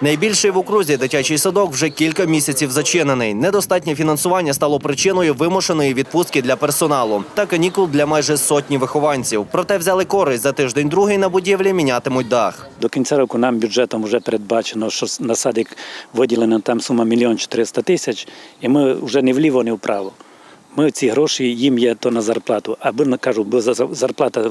Найбільший в окрузі дитячий садок вже кілька місяців зачинений. Недостатнє фінансування стало причиною вимушеної відпустки для персоналу та канікул для майже сотні вихованців. Проте взяли користь за тиждень другий на будівлі мінятимуть дах. До кінця року нам бюджетом вже передбачено, що на садик виділена там сума мільйон 400 тисяч, і ми вже не вліво, не вправо. Ми ці гроші їм є то на зарплату. Або на- кажу, бо за- зарплата,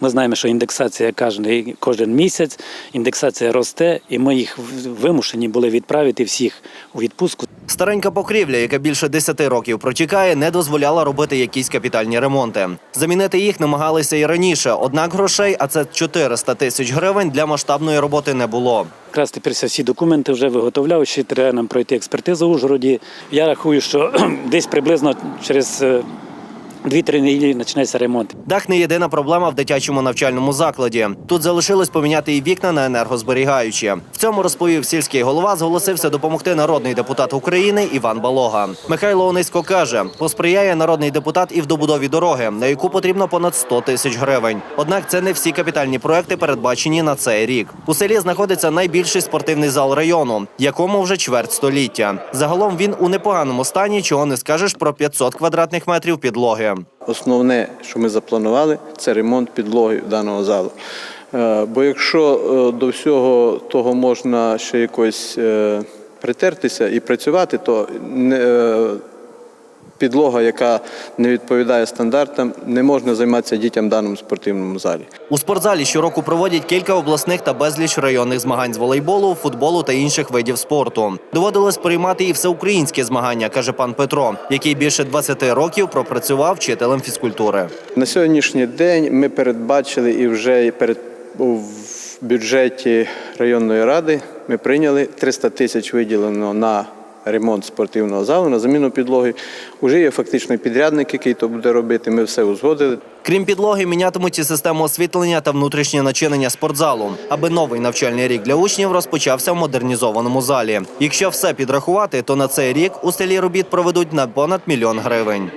ми знаємо, що індексація кожен, кожен місяць, індексація росте, і ми їх вимушені були відправити всіх у відпустку. Старенька покрівля, яка більше 10 років протікає, не дозволяла робити якісь капітальні ремонти. Замінити їх намагалися і раніше, однак грошей, а це 400 тисяч гривень, для масштабної роботи не було. Якраз тепер всі документи вже виготовляю, ще треба нам пройти експертизу в Ужгороді. Я рахую, що десь приблизно через 2-3 неділі почнеться ремонт. Дах не єдина проблема в дитячому навчальному закладі. Тут залишилось поміняти і вікна на енергозберігаючі. В цьому розповів сільський голова. Зголосився допомогти народний депутат України Іван Балога. Михайло Онисько каже, посприяє народний депутат і в добудові дороги, на яку потрібно понад 100 тисяч гривень. Однак це не всі капітальні проекти передбачені на цей рік. У селі знаходиться найбільший спортивний зал району, якому вже чверть століття. Загалом він у непоганому стані, чого не скажеш про 500 квадратних метрів підлоги. Основне, що ми запланували, це ремонт підлоги даного залу. Е, Бо якщо е, до всього того можна ще якось е, притертися і працювати, то не, підлога, яка не відповідає стандартам, не можна займатися дітям в даному спортивному залі. У спортзалі щороку проводять кілька обласних та безліч районних змагань з волейболу, футболу та інших видів спорту. Доводилось приймати і всеукраїнські змагання, каже пан Петро, який більше 20 років пропрацював вчителем фізкультури. На сьогоднішній день ми передбачили і вже перед в бюджеті районної ради ми прийняли 300 тисяч виділено на ремонт спортивного залу, на заміну підлоги. Уже є фактично підрядник, який то буде робити. Ми все узгодили. Крім підлоги, мінятимуть і систему освітлення та внутрішнє начинення спортзалу, аби новий навчальний рік для учнів розпочався в модернізованому залі. Якщо все підрахувати, то на цей рік у селі робіт проведуть на понад мільйон гривень.